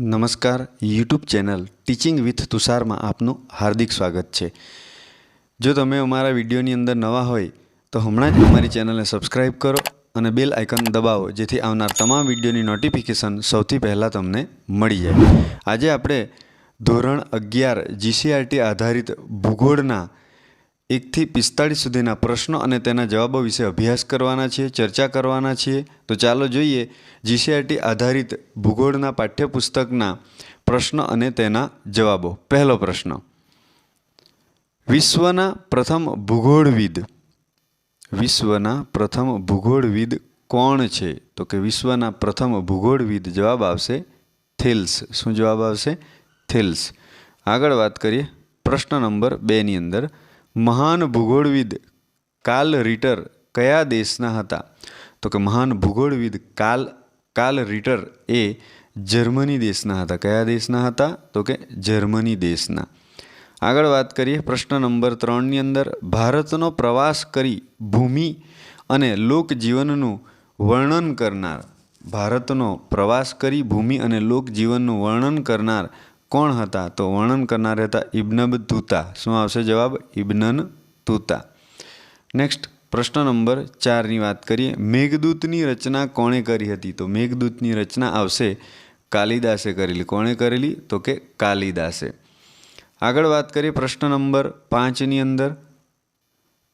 નમસ્કાર YouTube channel teaching with તુષારમાં આપનું હાર્દિક સ્વાગત છે. જો તમે અમારા વિડીયોની અંદર નવા હોય, તો હમણાં જ અમારી ચેનલને સબસ્ક્રાઈબ કરો અને બેલ આઇકન દબાવો, જેથી આવનાર તમામ વિડીયોની નોટિફિકેશન સૌથી પહેલાં તમને મળી જાય. આજે આપણે ધોરણ અગિયાર જીસીઆરટી આધારિત ભૂગોળના એકથી પિસ્તાળીસ સુધીના પ્રશ્નો અને તેના જવાબો વિશે અભ્યાસ કરવાના છીએ, ચર્ચા કરવાના છીએ. તો ચાલો જોઈએ જીસીઆરટી આધારિત ભૂગોળના પાઠ્યપુસ્તકના પ્રશ્નો અને તેના જવાબો. પહેલો પ્રશ્ન. વિશ્વના પ્રથમ ભૂગોળવિદ. વિશ્વના પ્રથમ ભૂગોળવિદ કોણ છે? તો કે વિશ્વના પ્રથમ ભૂગોળવિદ જવાબ આવશે થેલ્સ. શું જવાબ આવશે? થેલ્સ. આગળ વાત કરીએ પ્રશ્ન નંબર બેની અંદર. મહાન ભૂગોળવિદ કાલ રીટર કયા દેશના હતા? તો કે મહાન ભૂગોળવિદ કાલ કાલ રીટર એ જર્મની દેશના હતા. કયા દેશના હતા? તો કે જર્મની દેશના. આગળ વાત કરીએ પ્રશ્ન નંબર ત્રણની અંદર. ભારતનો પ્રવાસ કરી ભૂમિ અને લોકજીવનનું વર્ણન કરનાર. ભારતનો પ્રવાસ કરી ભૂમિ અને લોકજીવનનું વર્ણન કરનાર કોણ હતા? તો વર્ણન કરનાર હતા ઇબ્નબ તુતા. શું આવશે જવાબ? ઇબ્નન તુતા. નેક્સ્ટ પ્રશ્ન નંબર ચારની વાત કરીએ. મેઘદૂતની રચના કોણે કરી હતી? તો મેઘદૂતની રચના આવશે કાલિદાસે કરેલી. કોણે કરેલી? તો કે કાલિદાસે. આગળ વાત કરીએ પ્રશ્ન નંબર પાંચની અંદર.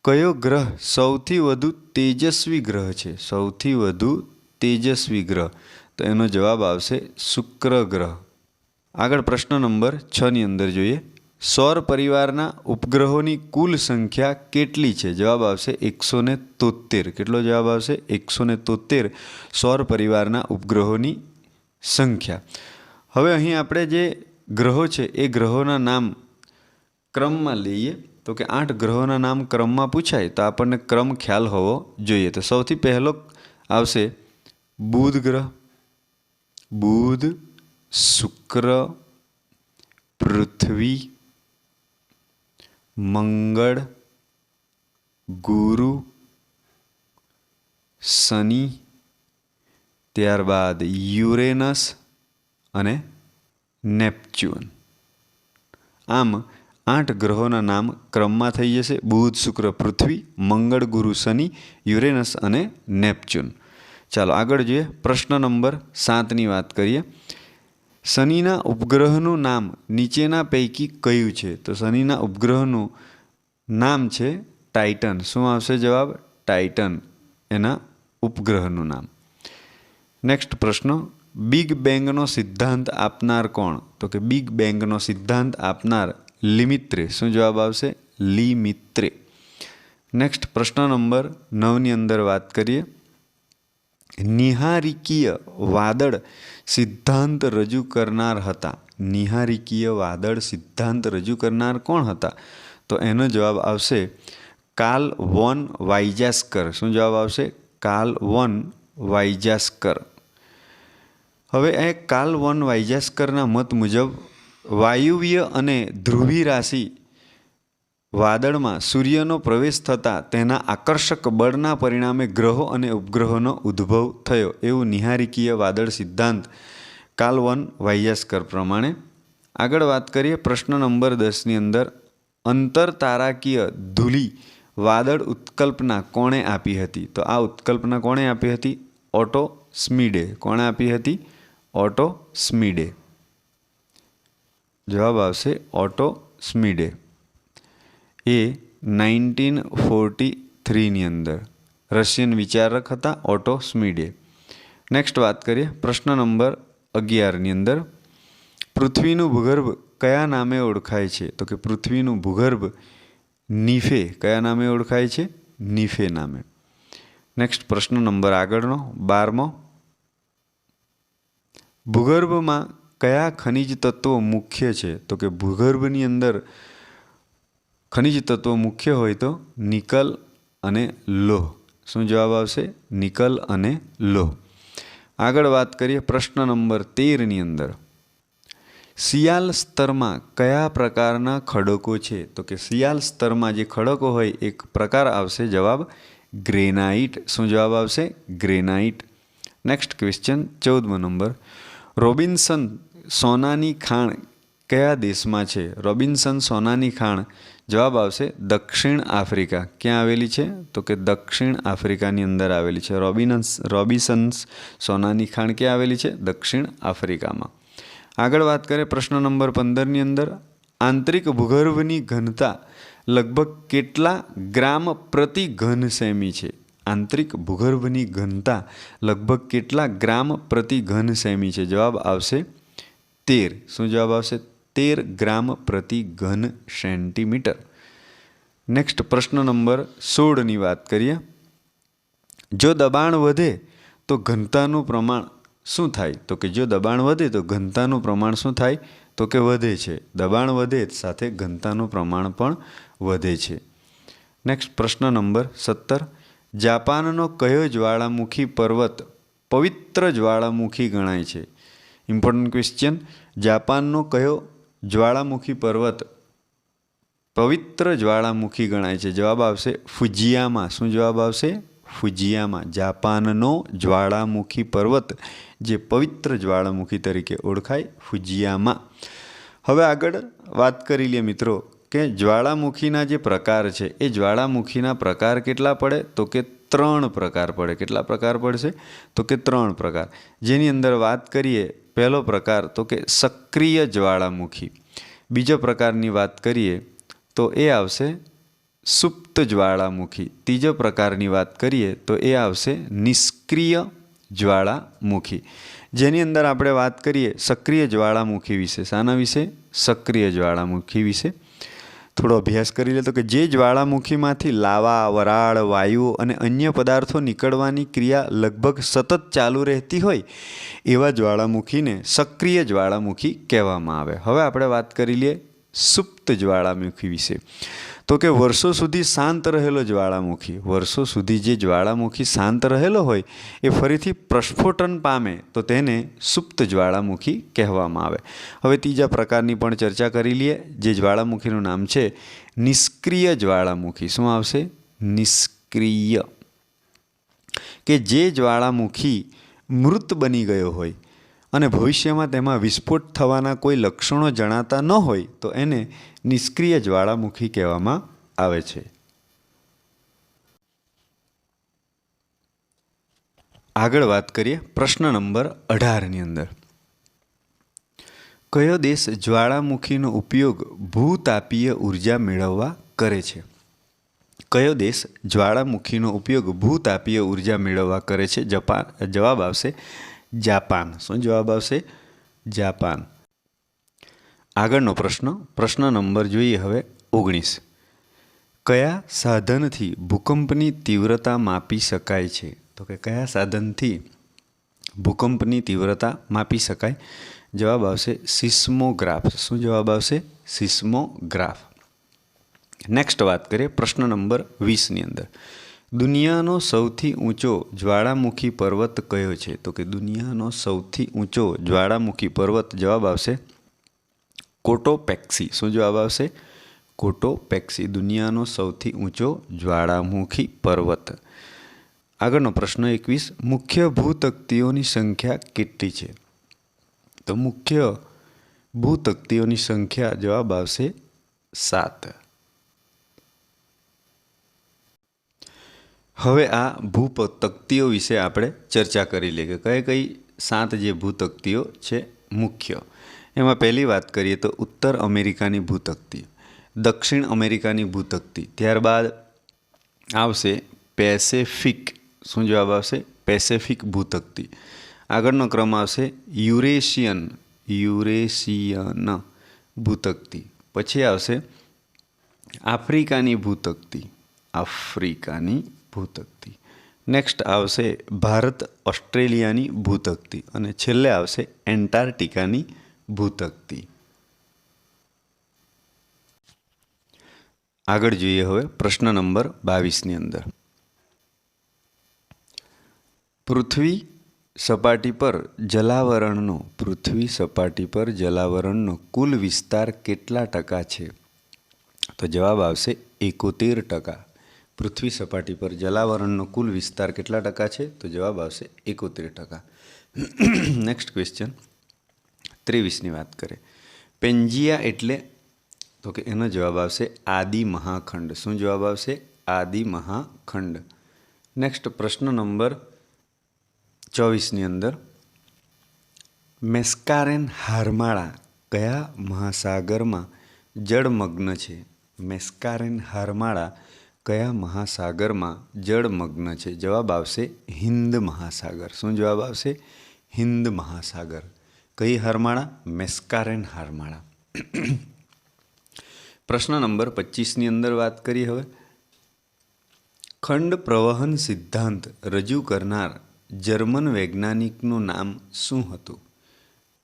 કયો ગ્રહ સૌથી વધુ તેજસ્વી ગ્રહ છે? સૌથી વધુ તેજસ્વી ગ્રહ. તો એનો જવાબ આવશે શુક્ર ગ્રહ. આગળ પ્રશ્ન નંબર છની અંદર જોઈએ. સૌર પરિવારના ઉપગ્રહોની કુલ સંખ્યા કેટલી છે? જવાબ આવશે એકસો ને તોતેર કેટલો જવાબ આવશે? એકસો ને તોતેર સૌર પરિવારના ઉપગ્રહોની સંખ્યા. હવે અહીં આપણે જે ગ્રહો છે, એ ગ્રહોના નામ ક્રમમાં લઈએ. તો કે આઠ ગ્રહોના નામ ક્રમમાં પૂછાય, તો આપણને ક્રમ ખ્યાલ હોવો જોઈએ. તો સૌથી પહેલો આવશે બુધ ગ્રહ, બુધ શુક્ર, પૃથ્વી, મંગળ, ગુરુ, શનિ, ત્યારબાદ યુરેનસ અને નેપચ્યુન. આમ આઠ ગ્રહોના નામ ક્રમમાં થઈ જશે. બુધ, શુક્ર, પૃથ્વી, મંગળ, ગુરુ, શનિ, યુરેનસ અને નેપચ્યુન. ચાલો આગળ જોઈએ. પ્રશ્ન નંબર સાતની વાત કરીએ. શનિના ઉપગ્રહનું નામ નીચેના પૈકી કયું છે? તો શનિના ઉપગ્રહનું નામ છે ટાઇટન. શું આવશે જવાબ? ટાઇટન. એના ઉપગ્રહનું નામ. નેક્સ્ટ પ્રશ્ન. બિગ બેંગનો સિદ્ધાંત આપનાર કોણ? તો કે બિગ બેંગનો સિદ્ધાંત આપનાર લિમિત્રે. શું જવાબ આવશે? લિમિત્રે. નેક્સ્ટ પ્રશ્ન નંબર નવની અંદર વાત કરીએ. નિહારિકીય વાદળ સિદ્ધાંત રજૂ કરનાર હતા. નિહારિકીય વાદળ સિદ્ધાંત રજૂ કરનાર કોણ હતા? તો એનો જવાબ આવશે કાલ વોન વાઇજાસ્કર. શું જવાબ આવશે? કાલ વોન વાઇજાસ્કર. હવે એ કાલ વોન વાઇજાસ્કરના મત મુજબ વાયુવ્ય અને ધ્રુવી રાશિ વાદળમાં સૂર્યનો પ્રવેશ થતાં તેના આકર્ષક બળના પરિણામે ગ્રહો અને ઉપગ્રહોનો ઉદ્ભવ થયો એવું નિહારિકીય વાદળ સિદ્ધાંત કાલવન વાયસ્કર પ્રમાણે. આગળ વાત કરીએ પ્રશ્ન નંબર દસની અંદર અંતર તારાકીય ધૂલી વાદળ ઉત્કલ્પના કોણે આપી હતી? તો આ ઉત્કલ્પના કોણે આપી હતી? ઓટો સ્મીડે. કોણે આપી હતી? ઓટો સ્મીડે. જવાબ આવશે ઓટો સ્મીડે. એ નાઇન્ટીન ફોર્ટી થ્રીની અંદર. રશિયન વિચારક હતા ઓટો સ્મીડે. નેક્સ્ટ વાત કરીએ, પ્રશ્ન નંબર અગિયારની અંદર. પૃથ્વીનું ભૂગર્ભ કયા નામે ઓળખાય છે? તો કે પૃથ્વીનું ભૂગર્ભ નીફે કયા નામે ઓળખાય છે? નીફે નામે. નેક્સ્ટ પ્રશ્ન નંબર આગળનો, બારમો. ભૂગર્ભમાં કયા ખનિજ તત્વો મુખ્ય છે? તો કે ભૂગર્ભની અંદર ખનિજ તત્વો મુખ્ય હોય તો નિકલ અને લોહ. શું જવાબ આવશે? નિકલ અને લોહ. આગળ વાત કરીએ પ્રશ્ન નંબર તેરની અંદર. શિયાલ સ્તરમાં કયા પ્રકારના ખડકો છે? તો કે શિયાલ સ્તરમાં જે ખડકો હોય, એક પ્રકાર આવશે જવાબ ગ્રેનાઇટ. શું જવાબ આવશે? ગ્રેનાઇટ. નેક્સ્ટ ક્વેશ્ચન, ચૌદમો નંબર. રોબિન્સન સોનાની ખાણ કયા દેશમાં છે? રોબિન્સન સોનાની ખાણ જવાબ આવશે દક્ષિણ આફ્રિકા. ક્યાં આવેલી છે? તો કે દક્ષિણ આફ્રિકાની અંદર આવેલી છે. રોબિનસ રોબિસન્સ સોનાની ખાણ ક્યાં આવેલી છે? દક્ષિણ આફ્રિકામાં. આગળ વાત કરીએ પ્રશ્ન નંબર પંદરની અંદર. આંતરિક ભૂગર્ભની ઘનતા લગભગ કેટલા ગ્રામ પ્રતિ ઘન સેમી છે? આંતરિક ભૂગર્ભની ઘનતા લગભગ કેટલા ગ્રામ પ્રતિ ઘન સેમી છે? જવાબ આવશે તેર. શું જવાબ આવશે? તેર ગ્રામ પ્રતિ ઘન સેન્ટીમીટર. નેક્સ્ટ પ્રશ્ન નંબર સોળની વાત કરીએ. જો દબાણ વધે તો ઘનતાનું પ્રમાણ શું થાય? તો કે જો દબાણ વધે તો ઘનતાનું પ્રમાણ શું થાય? તો કે વધે છે. દબાણ વધે સાથે ઘનતાનું પ્રમાણ પણ વધે છે. નેક્સ્ટ પ્રશ્ન નંબર સત્તર. જાપાનનો કયો જ્વાળામુખી પર્વત પવિત્ર જ્વાળામુખી ગણાય છે? ઇમ્પોર્ટન્ટ ક્વેશ્ચન જાપાનનો કયો જ્વાળામુખી પર્વત પવિત્ર જ્વાળામુખી ગણાય છે. જવાબ આવશે ફુજિયામાં. શું જવાબ આવશે? ફુજિયામાં. જાપાનનો જ્વાળામુખી પર્વત જે પવિત્ર જ્વાળામુખી તરીકે ઓળખાય ફુજિયામાં. હવે આગળ વાત કરી લઈએ મિત્રો કે જ્વાળામુખીના જે પ્રકાર છે, એ જ્વાળામુખીના પ્રકાર કેટલા પડે? તો કે ત્રણ પ્રકાર પડે. કેટલા પ્રકાર પડશે? તો કે ત્રણ પ્રકાર. જેની અંદર વાત કરીએ પહેલો પ્રકાર તો કે સક્રિય જ્વાળામુખી. બીજો પ્રકારની વાત કરીએ તો એ આવશે સુપ્ત જ્વાળામુખી. ત્રીજો પ્રકારની વાત કરીએ તો એ આવશે નિષ્ક્રિય જ્વાળામુખી. જેની અંદર આપણે વાત કરીએ સક્રિય જ્વાળામુખી વિશે. શાના વિશે? સક્રિય જ્વાળામુખી વિશે. થોડો અભ્યાસ કરી લે તો કે જે જ્વાળામુખીમાંથી લાવા, વરાળ, વાયુ અને અન્ય પદાર્થો નીકળવાની ક્રિયા લગભગ સતત ચાલુ રહેતી હોય, એવા જ્વાળામુખીને સક્રિય જ્વાળામુખી કહેવામાં આવે. હવે આપણે વાત કરી લઈએ સુપ્ત જ્વાળામુખી વિશે. તો કે વર્ષો સુધી શાંત રહેલો જ્વાળામુખી, વર્ષો સુધી જે જ્વાળામુખી શાંત રહેલો હોય, એ ફરીથી પ્રસ્ફોટન પામે, તો તેને સુપ્ત જ્વાળામુખી કહેવામાં આવે. હવે ત્રીજા પ્રકારની પણ ચર્ચા કરી લઈએ. જે જ્વાળામુખીનું નામ છે, નિષ્ક્રિય જ્વાળામુખી. શું આવશે? નિષ્ક્રિય. કે જે જ્વાળામુખી મૃત બની ગયો હોય અને ભવિષ્યમાં તેમાં વિસ્ફોટ થવાના કોઈ લક્ષણો જણાતા ન હોય, તો એને નિષ્ક્રિય જ્વાળામુખી કહેવામાં આવે છે. આગળ વાત કરીએ પ્રશ્ન નંબર અઢારની અંદર. કયો દેશ જ્વાળામુખીનો ઉપયોગ ભૂતાપીય ઊર્જા મેળવવા કરે છે? કયો દેશ જ્વાળામુખીનો ઉપયોગ ભૂતાપીય ઊર્જા મેળવવા કરે છે? જપાન જવાબ આવશે જાપાન. શું જવાબ આવશે? જાપાન. આગળનો પ્રશ્ન પ્રશ્ન નંબર જોઈએ હવે ઓગણીસ. કયા સાધનથી ભૂકંપની તીવ્રતા માપી શકાય છે? તો કે કયા સાધનથી ભૂકંપની તીવ્રતા માપી શકાય? જવાબ આવશે સિસ્મોગ્રાફ. શું જવાબ આવશે? સિસ્મોગ્રાફ. નેક્સ્ટ વાત કરીએ પ્રશ્ન નંબર વીસની અંદર. દુનિયાનો સૌથી ઊંચો જ્વાળામુખી પર્વત કયો છે? તો કે દુનિયાનો સૌથી ઊંચો જ્વાળામુખી પર્વત જવાબ આવશે કોટોપેક્સી. શું જવાબ આવશે? કોટોપેક્સી, દુનિયાનો સૌથી ઊંચો જ્વાળામુખી પર્વત. આગળનો પ્રશ્ન એકવીસ. મુખ્ય ભૂતક્તિઓની સંખ્યા કેટલી છે? તો મુખ્ય ભૂતક્તિઓની સંખ્યા જવાબ આવશે સાત. હવે આ ભૂતક્તિઓ વિશે આપણે ચર્ચા કરી લઈએ કે કઈ કઈ સાત જે ભૂતક્તિઓ છે, મુખ્ય. એમાં પહેલી વાત કરીએ તો ઉત્તર અમેરિકાની ભૂતકતી, દક્ષિણ અમેરિકાની ભૂતકતી, ત્યારબાદ આવશે પેસેફિક. શું જવાબ આવશે? પેસેફિક ભૂતકતી. આગળનો ક્રમ આવશે યુરેશિયન યુરેશિયન ભૂતકતી. પછી આવશે આફ્રિકાની ભૂતકતી આફ્રિકાની ભૂતકતી. નેક્સ્ટ આવશે ભારત ઓસ્ટ્રેલિયાની ભૂતકતી અને છેલ્લે આવશે એન્ટાર્કટિકાની ભૂતક્તિ. આગળ જોઈએ હવે પ્રશ્ન નંબર બાવીસની અંદર. પૃથ્વી સપાટી પર જલાવરણનો, પૃથ્વી સપાટી પર જલાવરણનો કુલ વિસ્તાર કેટલા ટકા છે? તો જવાબ આવશે એકોતેર ટકા. પૃથ્વી સપાટી પર જલાવરણનો કુલ વિસ્તાર કેટલા ટકા છે? તો જવાબ આવશે એકોતેર ટકા. નેક્સ્ટ ક્વેશ્ચન ત્રેવીસની વાત કરે. પેન્જિયા એટલે, તો કે એનો જવાબ આવશે આદિ મહાખંડ. શું જવાબ આવશે? આદિ મહાખંડ. નેક્સ્ટ પ્રશ્ન નંબર ચોવીસની અંદર, મેસ્કારેન હારમાળા કયા મહાસાગરમાં જળમગ્ન છે? મેસ્કારેન હારમાળા કયા મહાસાગરમાં જળમગ્ન છે? જવાબ આવશે હિન્દ મહાસાગર. શું જવાબ આવશે? હિન્દ મહાસાગર. કઈ હારમાળા? મેસ્કારેન હારમાળા. પ્રશ્ન નંબર પચીસની અંદર વાત કરી હવે. ખંડ પ્રવહન સિદ્ધાંત રજૂ કરનાર જર્મન વૈજ્ઞાનિકનું નામ શું હતું?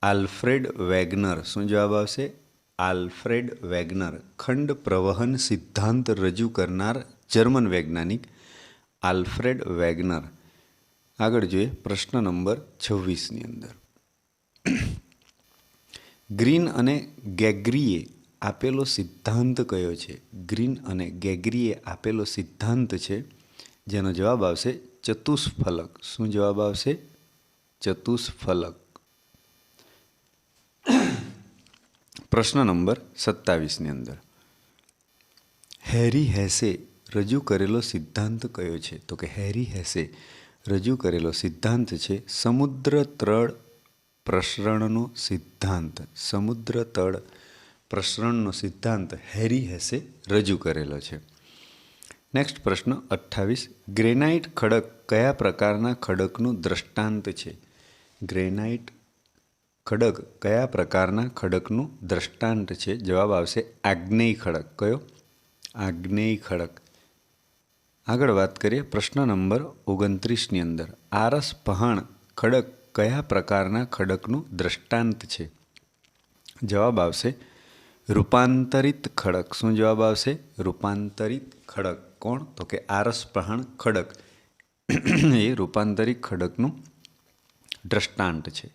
Alfred Wegener. શું જવાબ આવશે? Alfred Wegener. ખંડ પ્રવહન સિદ્ધાંત રજૂ કરનાર જર્મન વૈજ્ઞાનિક આલ્ફ્રેડ વેગનર. આગળ જોઈએ પ્રશ્ન નંબર છવ્વીસની અંદર. ગ્રીન અને ગેગ્રીએ આપેલો સિદ્ધાંત કયો છે? ગ્રીન અને ગેગ્રીએ આપેલો સિદ્ધાંત છે, જેનો જવાબ આવશે ચતુષ્ફલક. શું જવાબ આવશે? ચતુષ્ફલક. પ્રશ્ન નંબર સત્તાવીસની અંદર. હેરી હેસે રજૂ કરેલો સિદ્ધાંત કયો છે? તો કે હેરી હેસે રજૂ કરેલો સિદ્ધાંત છે, સમુદ્ર તળ પ્રસરણનો સિદ્ધાંત. સમુદ્ર તળ પ્રસરણનો સિદ્ધાંત હેરી હેસે રજૂ કરેલો છે. નેક્સ્ટ પ્રશ્ન અઠ્ઠાવીસ. ગ્રેનાઇટ ખડક કયા પ્રકારના ખડકનું દ્રષ્ટાંત છે? ગ્રેનાઇટ ખડક કયા પ્રકારના ખડકનું દ્રષ્ટાંત છે? જવાબ આવશે આગ્નેય ખડક. કયો? આગ્નેય ખડક. આગળ વાત કરીએ પ્રશ્ન નંબર ઓગણત્રીસની અંદર. આરસ પહાણ ખડક કયા પ્રકારના ખડકનું દ્રષ્ટાંત છે? જવાબ આવશે, રૂપાંતરિત ખડક. શું જવાબ આવશે? રૂપાંતરિત ખડક. કોણ? તો કે આરસ ખડક. એ રૂપાંતરિત ખડકનું દ્રષ્ટાંત છે.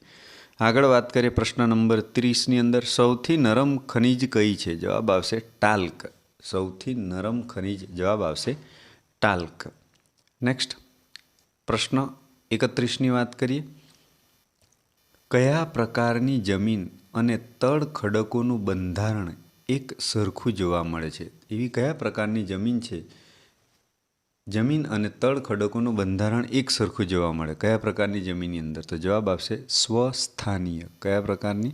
આગળ વાત કરીએ પ્રશ્ન નંબર ત્રીસની અંદર, સૌથી નરમ ખનિજ કઈ છે? જવાબ આવશે, ટાલ્ક. સૌથી નરમ ખનિજ. જવાબ આવશે, ટાલ્ક. નેક્સ્ટ પ્રશ્ન એકત્રીસની વાત કરીએ. કયા પ્રકારની જમીન અને તળ ખડકોનું બંધારણ એક સરખું જોવા મળે છે? એવી કયા પ્રકારની જમીન છે? જમીન અને તળ ખડકોનું બંધારણ એક સરખું જોવા મળે. કયા પ્રકારની જમીનની અંદર? તો જવાબ આવશે સ્વસ્થાનીય. કયા પ્રકારની?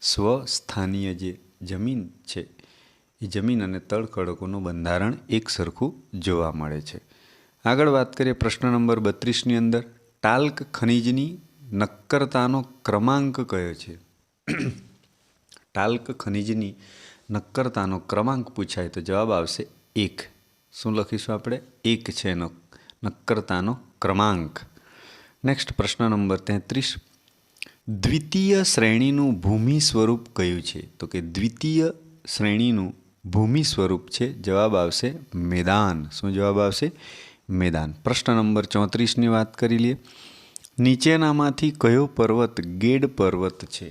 સ્વસ્થાનીય જે જમીન છે, એ જમીન અને તળ ખડકોનું બંધારણ એક સરખું જોવા મળે છે. આગળ વાત કરીએ પ્રશ્ન નંબર બત્રીસની અંદર. ટાલ્ક ખનિજની નક્કરતાનો ક્રમાંક કયો છે? ટાલ્ક ખનિજની નક્કરતાનો ક્રમાંક પૂછાય તો જવાબ આવશે એક. શું લખીશું આપણે? એક છે એનો નક્કરતાનો ક્રમાંક. નેક્સ્ટ પ્રશ્ન નંબર તેત્રીસ. દ્વિતીય શ્રેણીનું ભૂમિ સ્વરૂપ કયું છે? તો કે દ્વિતીય શ્રેણીનું ભૂમિ સ્વરૂપ છે, જવાબ આવશે મેદાન. શું જવાબ આવશે? મેદાન. પ્રશ્ન નંબર ચોત્રીસની વાત કરી લઈએ. નીચેનામાંથી કયો પર્વત ગેડ પર્વત છે?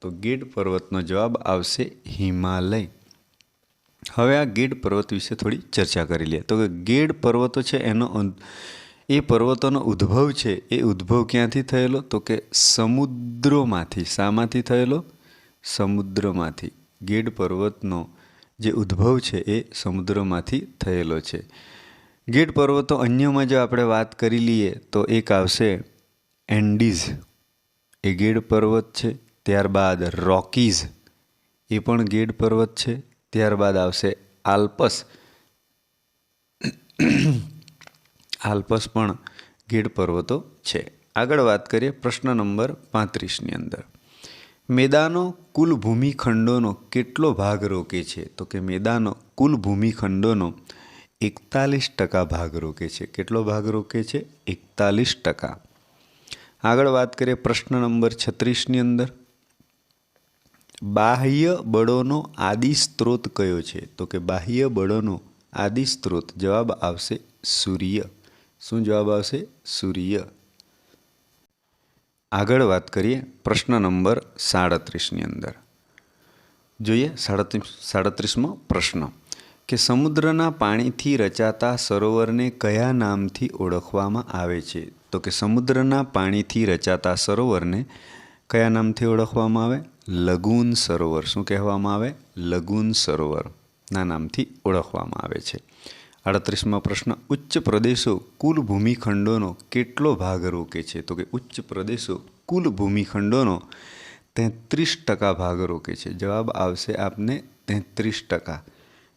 તો ગેડ પર્વતનો જવાબ આવશે હિમાલય. હવે આ ગેડ પર્વત વિશે થોડી ચર્ચા કરી લઈએ. તો કે ગેડ પર્વતો છે, એનો એ પર્વતોનો ઉદ્ભવ છે, એ ઉદ્ભવ ક્યાંથી થયેલો? તો કે સમુદ્રોમાંથી. શામાંથી થયેલો? સમુદ્રમાંથી. ગેડ પર્વતનો જે ઉદ્ભવ છે, એ સમુદ્રમાંથી થયેલો છે. ગેડ પર્વતો અન્યમાં જો આપણે વાત કરી લઈએ, તો એક આવશે એન્ડીઝ એ ગેડ પર્વત છે, ત્યારબાદ રોકીઝ એ પણ ગેડ પર્વત છે, ત્યારબાદ આવશે આલ્પસ. આલ્પસ પણ ગેડ પર્વતો છે. આગળ વાત કરીએ પ્રશ્ન નંબર પાંત્રીસની અંદર. મેદાનો કુલ ભૂમિખંડોનો કેટલો ભાગ રોકે છે? તો કે મેદાનો કુલ ભૂમિખંડોનો એકતાલીસ ટકા ભાગ રોકે છે. કેટલો ભાગ રોકે છે? એકતાલીસ ટકા. આગળ વાત કરીએ પ્રશ્ન નંબર છત્રીસની અંદર. બાહ્ય બળોનો આદિ સ્ત્રોત કયો છે? તો કે બાહ્ય બળોનો આદિ સ્ત્રોત. જવાબ આવશે સૂર્ય. શું જવાબ આવશે? સૂર્ય. આગળ વાત કરીએ પ્રશ્ન નંબર સાડત્રીસની અંદર. જોઈએ સાડત્રીસ, સાડત્રીસમો પ્રશ્ન. કે સમુદ્રના પાણીથી રચાતા સરોવરને કયા નામથી ઓળખવામાં આવે છે? તો કે સમુદ્રના પાણીથી રચાતા સરોવરને કયા નામથી ઓળખવામાં આવે? લગુન સરોવર. શું કહેવામાં આવે? લગુન સરોવરના નામથી ઓળખવામાં આવે છે. આડત્રીસમાં પ્રશ્ન. ઉચ્ચ પ્રદેશો કુલ ભૂમિખંડોનો કેટલો ભાગ રોકે છે? તો કે ઉચ્ચ પ્રદેશો કુલ ભૂમિખંડોનો તેત્રીસ ટકા ભાગ રોકે છે. જવાબ આવશે આપને તેત્રીસ ટકા.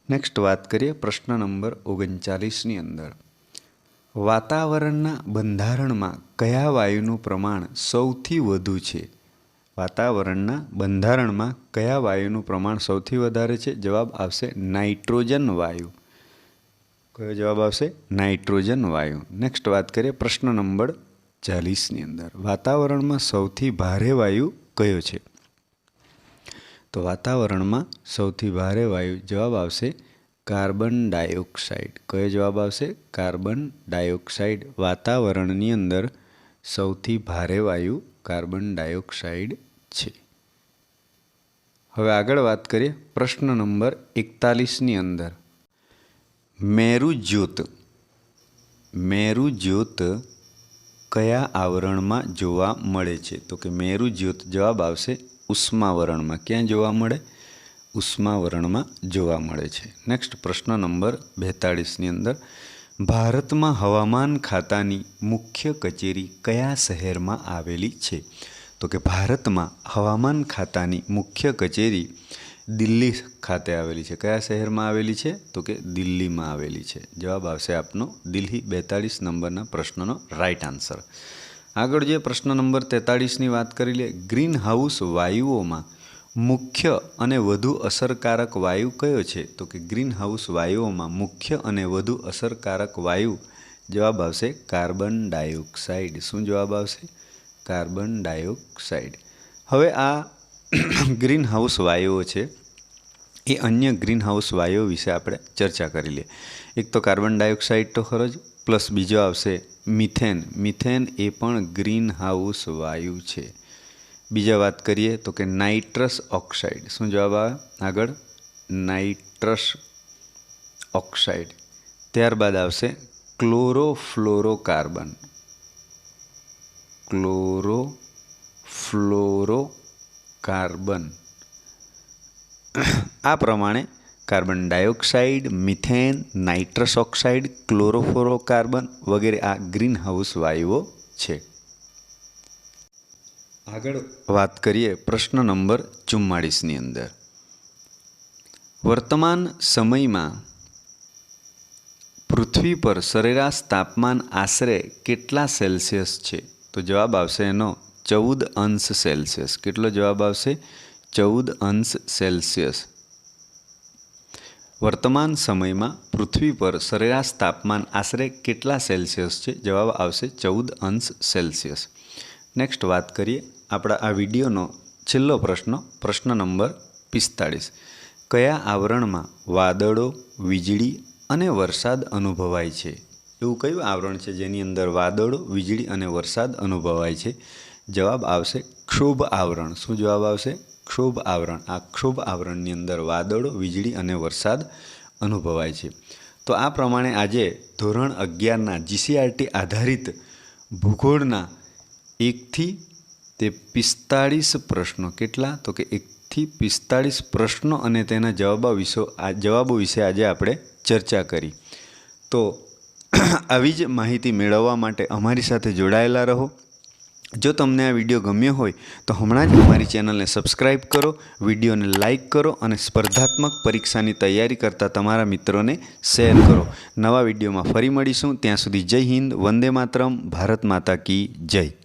નેક્સ્ટ વાત કરીએ પ્રશ્ન નંબર ઓગણચાલીસની અંદર. વાતાવરણના બંધારણમાં કયા વાયુનું પ્રમાણ સૌથી વધુ છે? વાતાવરણના બંધારણમાં કયા વાયુનું પ્રમાણ સૌથી વધારે છે? જવાબ આવશે નાઇટ્રોજન વાયુ. કયો જવાબ આવશે? નાઇટ્રોજન વાયુ. નેક્સ્ટ વાત કરીએ પ્રશ્ન નંબર ચાલીસની અંદર. વાતાવરણમાં સૌથી ભારે વાયુ કયો છે? તો વાતાવરણમાં સૌથી ભારે વાયુ જવાબ આવશે કાર્બન ડાયોક્સાઇડ. કયો જવાબ આવશે? Carbon dioxide. વાતાવરણની અંદર સૌથી ભારે વાયુ કાર્બન ડાયોક્સાઇડ છે. હવે આગળ વાત કરીએ પ્રશ્ન નંબર એકતાલીસની અંદર. મેરુ જ્યોત મેરુ જ્યોત કયા આવરણમાં જોવા મળે છે? તો કે મેરુ જ્યોત જવાબ આવશે ઉષ્માવરણમાં ક્યાં જોવા મળે? ઉષ્માવરણમાં જોવા મળે છે. નેક્સ્ટ પ્રશ્ન નંબર બેતાળીસની અંદર, ભારતમાં હવામાન ખાતાની મુખ્ય કચેરી કયા શહેરમાં આવેલી છે? તો કે ભારતમાં હવામાન ખાતાની મુખ્ય કચેરી દિલ્હી ખાતે આવેલી છે. કયા શહેરમાં આવેલી છે? તો કે દિલ્હીમાં આવેલી છે. જવાબ આવશે આપનો દિલ્હી બેતાળીસ નંબરના પ્રશ્નનો રાઈટ આન્સર આગળ જે પ્રશ્ન નંબર તેતાળીસની વાત કરી લે ગ્રીન હાઉસ વાયુઓમાં મુખ્ય અને વધુ અસરકારક વાયુ કયો છે? તો કે ગ્રીન હાઉસ વાયુઓમાં મુખ્ય અને વધુ અસરકારક વાયુ. જવાબ આવશે કાર્બન ડાયોક્સાઇડ શું જવાબ આવશે? કાર્બન ડાયોક્સાઇડ હવે આ ગ્રીન હાઉસ વાયુઓ છે. એ અન્ય ગ્રીન હાઉસ વાયુઓ વિશે આપણે ચર્ચા કરી લઈએ એક તો કાર્બન ડાયોક્સાઇડ તો ખરો જ, પ્લસ બીજો આવશે મિથેન. મિથેન એ પણ ગ્રીન હાઉસ વાયુ છે. બીજા વાત કરીએ તો કે નાઇટ્રસ ઓક્સાઇડ. શું જવાબ આવે? આગળ. Nitrous oxide. ત્યારબાદ આવશે ક્લોરોફ્લોરોકાર્બન. ક્લોરો ફ્લોરો કાર્બન આ પ્રમાણે carbon dioxide, methane, nitrous oxide chlorofluorocarbon વગેરે આ ગ્રીન હાઉસ વાયુઓ છે. આગળ વાત કરીએ પ્રશ્ન નંબર ચુમ્માળીસની અંદર. વર્તમાન સમયમાં પૃથ્વી પર સરેરાશ તાપમાન આશરે કેટલા સેલ્સિયસ છે? તો જવાબ આવશે એનો ચૌદ અંશ સેલ્સિયસ. કેટલો જવાબ આવશે? ચૌદ અંશ સેલ્સિયસ. વર્તમાન સમયમાં પૃથ્વી પર સરેરાશ તાપમાન આશરે કેટલા સેલ્સિયસ છે? જવાબ આવશે ચૌદ અંશ સેલ્સિયસ. નેક્સ્ટ વાત કરીએ આપણા આ વિડીયોનો છેલ્લો પ્રશ્ન પ્રશ્ન નંબર પિસ્તાળીસ. કયા આવરણમાં વાદળો, વીજળી અને વરસાદ અનુભવાય છે? એવું કયું આવરણ છે જેની અંદર વાદળો, વીજળી અને વરસાદ અનુભવાય છે? જવાબ આવશે ક્ષોભ આવરણ. શું જવાબ આવશે? ક્ષોભ આવરણ. આ ક્ષોભ આવરણની અંદર વાદળો, વીજળી અને વરસાદ અનુભવાય છે. તો આ પ્રમાણે આજે ધોરણ અગિયારના જીસીઆરટી આધારિત ભૂગોળના એકથી તે પિસ્તાળીસ પ્રશ્નો. કેટલા? તો કે એકથી પિસ્તાળીસ પ્રશ્નો અને તેના જવાબો વિશે જવાબો વિશે આજે આપણે ચર્ચા કરી. તો આવી જ માહિતી મેળવવા માટે અમારી સાથે જોડાયેલા રહો. જો તમને આ વીડિયો ગમ્યો હોય, તો હમણાં જ અમારી ચેનલને સબસ્ક્રાઈબ કરો, વિડીયોને લાઇક કરો અને સ્પર્ધાત્મક પરીક્ષાની તૈયારી કરતા તમારા મિત્રોને શેર કરો. નવા વિડીયોમાં ફરી મળીશું. ત્યાં સુધી જય હિન્દ, વંદે માતરમ, ભારત માતા કી જય.